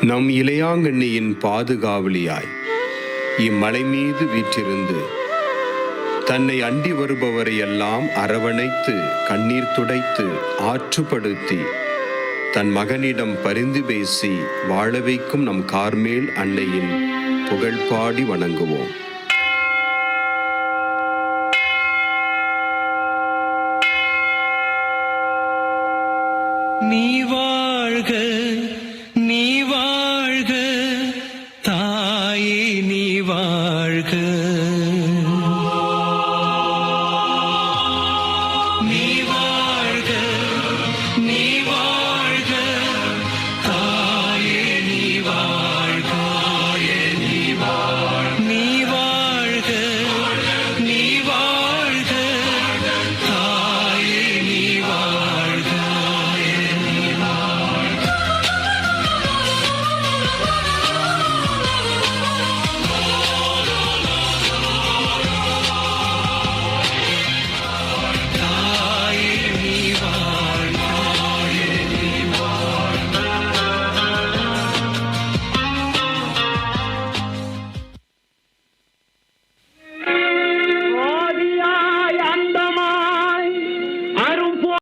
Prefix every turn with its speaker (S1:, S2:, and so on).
S1: நம் இளையாங்கண்ணியின் பாதுகாவலியாய் இம்மலை மீது வீற்றிருந்து தன்னை அண்டி வருபவரை எல்லாம் அரவணைத்து கண்ணீர் துடைத்து ஆற்றுப்படுத்தி தன் மகனிடம் பரிந்து பேசி வாழ வைக்கும் நம் கார்மேல் அன்னையின் புகழ்பாடி வணங்குவோம். நீ வாழ்க வாழ்க.